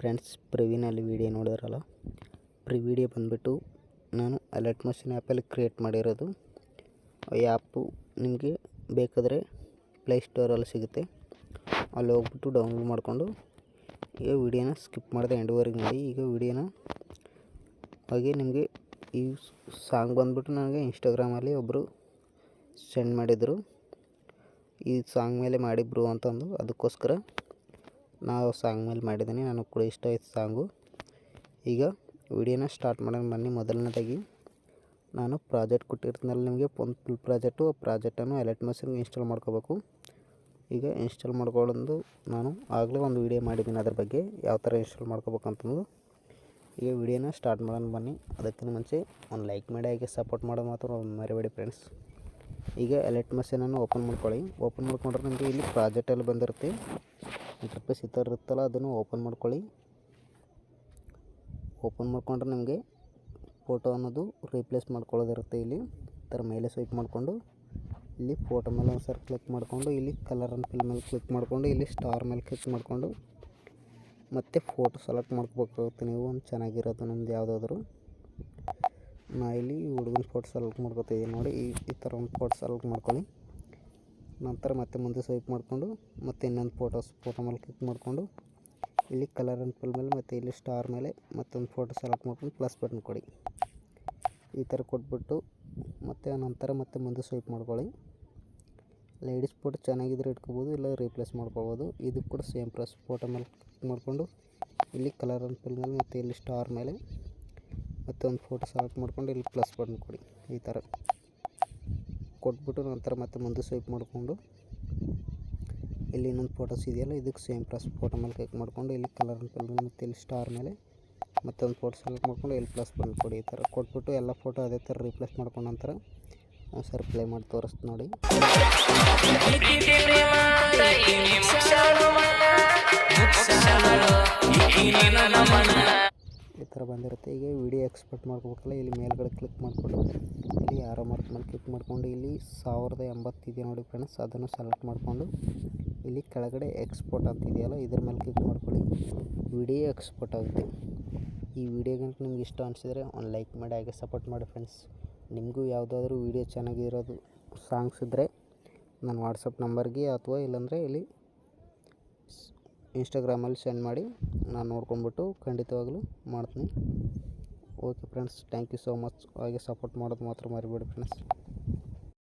Friends, ಪ್ರಿವಿನಲ್ಲಿ video ನೋಡಿದ್ರಲ್ಲ? ಪ್ರಿ, ವಿಡಿಯೋ ಬಂದುಬಿಟ್ಟು ನಾನು ಅಲರ್ಟ್ ಮಷಿನ್ ಆ್ಯಪಲ್ಲಿ ಕ್ರಿಯೇಟ್ ಮಾಡಿರೋದು. ಈ ಆ್ಯಪು ನಿಮಗೆ ಬೇಕಾದರೆ ಪ್ಲೇಸ್ಟೋರಲ್ಲಿ ಸಿಗುತ್ತೆ. ಅಲ್ಲಿ ಹೋಗ್ಬಿಟ್ಟು ಡೌನ್ಲೋಡ್ ಮಾಡಿಕೊಂಡು ಈಗ ವಿಡಿಯೋನ ಸ್ಕಿಪ್ ಮಾಡಿದೆ ಎಂಡ್ವರೆಗೆ ನೋಡಿ. ಈಗ ವಿಡಿಯೋನ ಹಾಗೆ ನಿಮಗೆ ಈ ಸಾಂಗ್ ಬಂದುಬಿಟ್ಟು ನನಗೆ ಇನ್ಸ್ಟಾಗ್ರಾಮಲ್ಲಿ ಒಬ್ಬರು ಸೆಂಡ್ ಮಾಡಿದರು. ಈ ಸಾಂಗ್ ಮೇಲೆ ಮಾಡಿಬ್ರು ಅಂತಂದು ಅದಕ್ಕೋಸ್ಕರ ನಾವು ಸಾಂಗ್ ಮೇಲೆ ಮಾಡಿದ್ದೀನಿ. ನನಗೆ ಕೂಡ ಇಷ್ಟ ಆಯ್ತು ಸಾಂಗು. ಈಗ ವಿಡಿಯೋನ ಸ್ಟಾರ್ಟ್ ಮಾಡೋಣ. ಬನ್ನಿ, ಮೊದಲನೇದಾಗಿ ನಾನು ಪ್ರಾಜೆಕ್ಟ್ ಕೊಟ್ಟಿರ್ತೀನಲ್ಲ ನಿಮಗೆ ಒಂದು ಫುಲ್ ಪ್ರಾಜೆಕ್ಟು. ಆ ಪ್ರಾಜೆಕ್ಟನ್ನು ಎಲೆಟ್ ಮಷಿನ್ಗೆ ಇನ್ಸ್ಟಾಲ್ ಮಾಡ್ಕೋಬೇಕು. ಈಗ ಇನ್ಸ್ಟಾಲ್ ಮಾಡ್ಕೊಳ್ಳೋದು ನಾನು ಆಗಲೇ ಒಂದು ವಿಡಿಯೋ ಮಾಡಿದ್ದೀನಿ ಅದ್ರ ಬಗ್ಗೆ. ಯಾವ ಥರ ಇನ್ಸ್ಟಾಲ್ ಮಾಡ್ಕೋಬೇಕಂತಂದು ಈಗ ವಿಡಿಯೋನ ಸ್ಟಾರ್ಟ್ ಮಾಡೋಣ ಬನ್ನಿ. ಅದಕ್ಕಿಂತ ಮುಂಚೆ ಒಂದು ಲೈಕ್ ಮಾಡಿ, ಹಾಗೆ ಸಪೋರ್ಟ್ ಮಾಡೋದು ಮಾತ್ರ ಮರಿಬೇಡಿ ಫ್ರೆಂಡ್ಸ್. ಈಗ ಎಲೆಟ್ ಮಷೀನನ್ನು ಓಪನ್ ಮಾಡ್ಕೊಳ್ಳಿ. ಓಪನ್ ಮಾಡ್ಕೊಂಡ್ರೆ ನಿಮಗೆ ಇಲ್ಲಿ ಪ್ರಾಜೆಕ್ಟಲ್ಲಿ ಬಂದಿರುತ್ತೆ. ಇಂಟರ್ಫೇಸ್ ಈ ಥರ ಇರುತ್ತಲ್ಲ, ಅದನ್ನು ಓಪನ್ ಮಾಡ್ಕೊಳ್ಳಿ. ಓಪನ್ ಮಾಡ್ಕೊಂಡ್ರೆ ನಿಮಗೆ ಫೋಟೋ ಅನ್ನೋದು ರೀಪ್ಲೇಸ್ ಮಾಡ್ಕೊಳ್ಳೋದಿರುತ್ತೆ ಇಲ್ಲಿ. ಈ ಥರ ಮೇಲೆ ಸ್ವೈಪ್ ಮಾಡಿಕೊಂಡು, ಇಲ್ಲಿ ಫೋಟೋ ಮೇಲೆ ಒಂದು ಸರ್ ಕ್ಲಿಕ್ ಮಾಡಿಕೊಂಡು, ಇಲ್ಲಿ ಕಲರ್ ಆ್ಯಂಡ್ ಫಿಲ್ ಮೇಲೆ ಕ್ಲಿಕ್ ಮಾಡಿಕೊಂಡು, ಇಲ್ಲಿ ಸ್ಟಾರ್ ಮೇಲೆ ಕ್ಲಿಕ್ ಮಾಡಿಕೊಂಡು, ಮತ್ತು ಫೋಟೋ ಸೆಲೆಕ್ಟ್ ಮಾಡ್ಕೋಬೇಕಾಗುತ್ತೆ ನೀವು. ಒಂದು ಚೆನ್ನಾಗಿರೋದು ನಿಮ್ದು ಯಾವುದಾದ್ರೂ. ನಾ ಇಲ್ಲಿ ಹುಡುಗನ ಫೋಟೋ ಸೆಲೆಕ್ಟ್ ಮಾಡ್ಕೊತಿದ್ದೀನಿ ನೋಡಿ, ಈ ಈ ಥರ ಒಂದು ಫೋಟೋ ಸೆಲೆಕ್ಟ್ ಮಾಡ್ಕೊಳ್ಳಿ. ನಂತರ ಮತ್ತೆ ಮುಂದೆ ಸ್ವೈಪ್ ಮಾಡಿಕೊಂಡು ಮತ್ತೆ ಇನ್ನೊಂದು ಫೋಟೋಸ್, ಫೋಟೋ ಮೇಲೆ ಕ್ಲಿಕ್ ಮಾಡಿಕೊಂಡು ಇಲ್ಲಿ ಕಲರ್ ಆ್ಯಂಡ್ ಫಿಲ್ ಮೇಲೆ ಮತ್ತು ಇಲ್ಲಿ ಸ್ಟಾರ್ ಮೇಲೆ ಮತ್ತೊಂದು ಫೋಟೋ ಸೆಲೆಕ್ಟ್ ಮಾಡ್ಕೊಂಡು ಪ್ಲಸ್ ಬಟನ್ ಕೊಡಿ. ಈ ಥರ ಕೊಟ್ಬಿಟ್ಟು ಮತ್ತು ನಂತರ ಮತ್ತೆ ಮುಂದೆ ಸ್ವೈಪ್ ಮಾಡ್ಕೊಳ್ಳಿ. ಲೇಡೀಸ್ ಫೋಟೋ ಚೆನ್ನಾಗಿದ್ರೆ ಇಟ್ಕೋಬೋದು, ಇಲ್ಲ ರೀಪ್ಲೇಸ್ ಮಾಡ್ಕೊಬೋದು. ಇದು ಕೂಡ ಸೇಮ್ ಪ್ಲಸ್ ಫೋಟೋ ಮೇಲೆ ಕ್ಲಿಕ್ ಮಾಡಿಕೊಂಡು ಇಲ್ಲಿ ಕಲರ್ ಆ್ಯಂಡ್ ಫಿಲ್ ಮೇಲೆ ಮತ್ತು ಇಲ್ಲಿ ಸ್ಟಾರ್ ಮೇಲೆ ಮತ್ತೊಂದು ಫೋಟೋ ಸೆಲೆಕ್ಟ್ ಮಾಡ್ಕೊಂಡು ಇಲ್ಲಿ ಪ್ಲಸ್ ಬಟನ್ ಕೊಡಿ. ಈ ಥರ. ಕೊಟ್ಬಿಟ್ಟು ನಂತರ ಮತ್ತೆ ಮುಂದೆ ಸ್ವೈಪ್ ಮಾಡಿಕೊಂಡು ಇಲ್ಲಿ ಇನ್ನೊಂದು ಫೋಟೋಸ್ ಇದೆಯಲ್ಲ, ಇದಕ್ಕೆ ಸೇಮ್ ಪ್ಲಸ್ ಫೋಟೋ ಮೇಲೆ ಕ್ಲಿಕ್ ಮಾಡಿಕೊಂಡು ಇಲ್ಲಿ ಕಲರ್ ಮತ್ತು ಇಲ್ಲಿ ಸ್ಟಾರ್ ಮೇಲೆ ಮತ್ತೊಂದು ಫೋಟೋ ಸೆಲೆಕ್ಟ್ ಮಾಡ್ಕೊಂಡು ಇಲ್ಲಿ ಪ್ಲಸ್ ಬಂದು ಕೊಡಿ ಈ ಥರ ಕೊಟ್ಬಿಟ್ಟು ಎಲ್ಲ ಫೋಟೋ ಅದೇ ಥರ ರಿಪ್ಲೇಸ್ ಮಾಡ್ಕೊಂಡು ನಂತರ ಸರಿ ಪ್ಲೇ ಮಾಡಿ ತೋರಿಸ್ತು ನೋಡಿ. ಥರ ಬಂದಿರುತ್ತೆ. ಈಗ ವಿಡಿಯೋ ಎಕ್ಸ್ಪೋರ್ಟ್ ಮಾಡ್ಕೋಬೇಕಲ್ಲ, ಇಲ್ಲಿ ಮೇಲ್ಗಡೆ ಕ್ಲಿಕ್ ಮಾಡಿಕೊಂಡು, ಇಲ್ಲಿ ಆರೋ ಮಾರ್ಕ್ ಮೇಲೆ ಕ್ಲಿಕ್ ಮಾಡಿಕೊಂಡು, ಇಲ್ಲಿ ಸಾವಿರದ ಎಂಬತ್ತು ಇದೆ ನೋಡಿ ಫ್ರೆಂಡ್ಸ್ ಅದನ್ನು ಸೆಲೆಕ್ಟ್ ಮಾಡಿಕೊಂಡು, ಇಲ್ಲಿ ಕೆಳಗಡೆ ಎಕ್ಸ್ಪೋರ್ಟ್ ಅಂತ ಇದೆಯಲ್ಲ, ಇದ್ರ ಮೇಲೆ ಕ್ಲಿಕ್ ಮಾಡ್ಕೊಳ್ಳಿ. ವಿಡಿಯೋ ಎಕ್ಸ್ಪೋರ್ಟ್ ಆಗುತ್ತೆ. ಈ ವಿಡಿಯೋ ಗಂಟು ನಿಮ್ಗೆ ಇಷ್ಟ ಅನಿಸಿದರೆ ಒಂದು ಲೈಕ್ ಮಾಡಿ, ಹಾಗೆ ಸಪೋರ್ಟ್ ಮಾಡಿ ಫ್ರೆಂಡ್ಸ್ ನಿಮಗೂ ಯಾವುದಾದ್ರೂ ವಿಡಿಯೋ ಚೆನ್ನಾಗಿರೋದು ಸಾಂಗ್ಸ್ ಇದ್ದರೆ ನನ್ನ ವಾಟ್ಸಪ್ ನಂಬರ್ಗೆ ಅಥವಾ ಇಲ್ಲಾಂದರೆ ಇಲ್ಲಿ ಇನ್ಸ್ಟಾಗ್ರಾಮಲ್ಲಿ ಸೆಂಡ್ ಮಾಡಿ ನಾನು ನೋಡ್ಕೊಂಡ್ಬಿಟ್ಟು ಖಂಡಿತವಾಗ್ಲೂ ಮಾಡ್ತೀನಿ. Okay friends thank you so much ಹಾಗೆ ಸಪೋರ್ಟ್ ಮಾಡೋದು ಮಾತ್ರ ಮರಿಬೇಡಿ ಫ್ರೆಂಡ್ಸ್